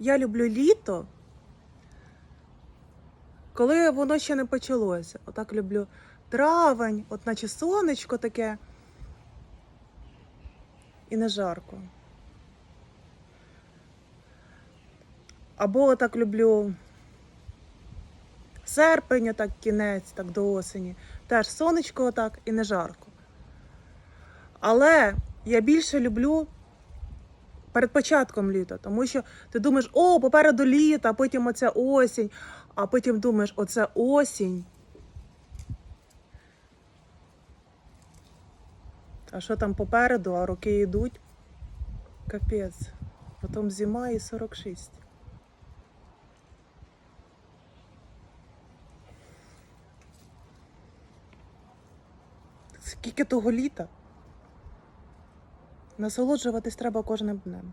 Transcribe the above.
я люблю літо, коли воно ще не почалося. Отак люблю травень, от наче сонечко таке. І не жарко. Або так люблю серпень, отак кінець, так до осені. Теж сонечко отак і не жарко. Але я більше люблю перед початком літа, тому що ти думаєш, о, попереду літо, а потім оця осінь, а потім думаєш, оце осінь. А що там попереду, а роки йдуть? Капець. Потім зима і 46. Скільки того літа? Насолоджуватись треба кожним днем.